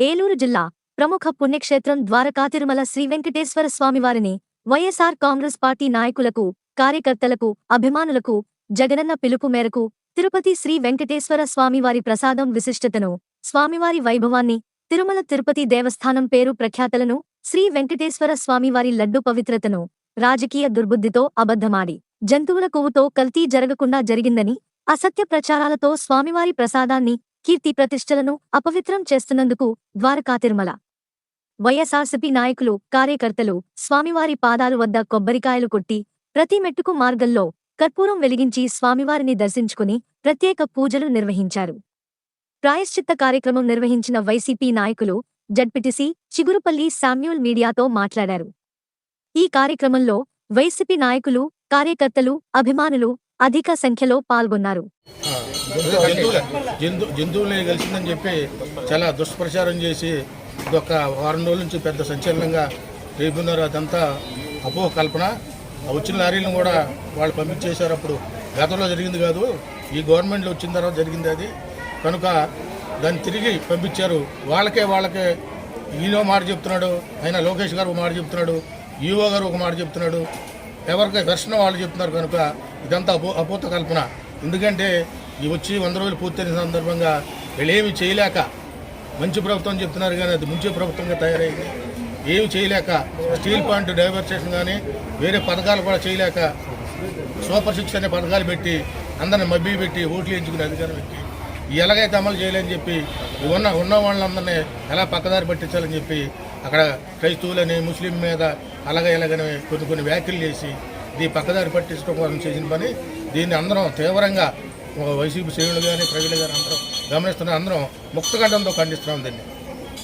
ఏలూరు జిల్లా ప్రముఖ పుణ్యక్షేత్రం ద్వారకా తిరుమల శ్రీ వెంకటేశ్వర స్వామివారిని వైఎస్ఆర్ కాంగ్రెస్ పార్టీ నాయకులకు కార్యకర్తలకు అభిమానులకు జగనన్న పిలుపు మేరకు తిరుపతి శ్రీ వెంకటేశ్వర స్వామివారి ప్రసాదం విశిష్టతను స్వామివారి వైభవాన్ని తిరుమల తిరుపతి దేవస్థానం పేరు ప్రఖ్యాతలను శ్రీ వెంకటేశ్వర స్వామివారి లడ్డు పవిత్రతను రాజకీయ దుర్బుద్ధితో అబద్ధమాడి జంతువుల కొవ్వుతో కల్తీ జరగకుండా జరిగిందని అసత్య ప్రచారాలతో స్వామివారి ప్రసాదాన్ని కీర్తి ప్రతిష్టలను అపవిత్రం చేస్తున్నందుకు ద్వారకా తిరుమల వైఎస్ఆర్సీపీ నాయకులు కార్యకర్తలు స్వామివారి పాదాలు వద్ద కొబ్బరికాయలు కొట్టి ప్రతి మెట్టుకు మార్గంలో కర్పూరం వెలిగించి స్వామివారిని దర్శించుకుని ప్రత్యేక పూజలు నిర్వహించారు. ప్రాయశ్చిత్త కార్యక్రమం నిర్వహించిన వైసీపీ నాయకులు జడ్పిటిసి చిగురుపల్లి శామ్యూల్ మీడియాతో మాట్లాడారు. ఈ కార్యక్రమంలో వైసీపీ నాయకులు కార్యకర్తలు అభిమానులు అధిక సంఖ్యలో పాల్గొన్నారు. జంతువులే. జంతు జంతువులే కలిసిందని చెప్పి చాలా దుష్ప్రచారం చేసి ఇదొక వారం రోజుల నుంచి పెద్ద సంచలనంగా రేపున్నారు అదంతా అపోహ కల్పన వచ్చిన లారీలను కూడా వాళ్ళు పంపించేశారు. అప్పుడు గతంలో జరిగింది కాదు ఈ గవర్నమెంట్లో వచ్చిన తర్వాత జరిగింది అది. కనుక దాన్ని తిరిగి పంపించారు. వాళ్ళకే వాళ్ళకే ఈయన మాట చెప్తున్నాడు ఆయన లోకేష్ గారు ఒక మాట చెప్తున్నాడు ఈఓ గారు ఒక మాట చెప్తున్నాడు ఎవరికి వెర్షన్ వాళ్ళు చెప్తున్నారు కనుక ఇదంతా అపో అపోత కల్పన ఎందుకంటే ఈ వచ్చి వంద రోజులు పూర్తయిన సందర్భంగా వీళ్ళేమి చేయలేక మంచి ప్రభుత్వం చెప్తున్నారు కానీ అది ముంచే ప్రభుత్వంగా తయారైంది. ఏమి చేయలేక స్టీల్ పాయింట్ డైవర్సేషన్ కానీ వేరే పథకాలు కూడా చేయలేక సూపర్ సిక్స్ అనే పథకాలు పెట్టి అందరిని మబ్బి పెట్టి ఓట్లు ఎంచుకునే అధికారం పెట్టి ఎలాగైతే అమలు చేయలేని చెప్పి ఉన్న ఉన్న వాళ్ళందరినీ ఎలా పక్కదారి పట్టించాలని చెప్పి అక్కడ క్రైస్తవులని ముస్లిం మీద అలాగే ఇలాగని కొన్ని కొన్ని వ్యాఖ్యలు చేసి ఇది పక్కదారి పట్టించడం కోసం చేసిన పని దీన్ని అందరం తీవ్రంగా వైసీపీ శ్రేణులు కానీ ప్రజలు కానీ అందరం గమనిస్తున్న అందరం ముక్తకంఠంతో ఖండిస్తున్నాం దీన్ని.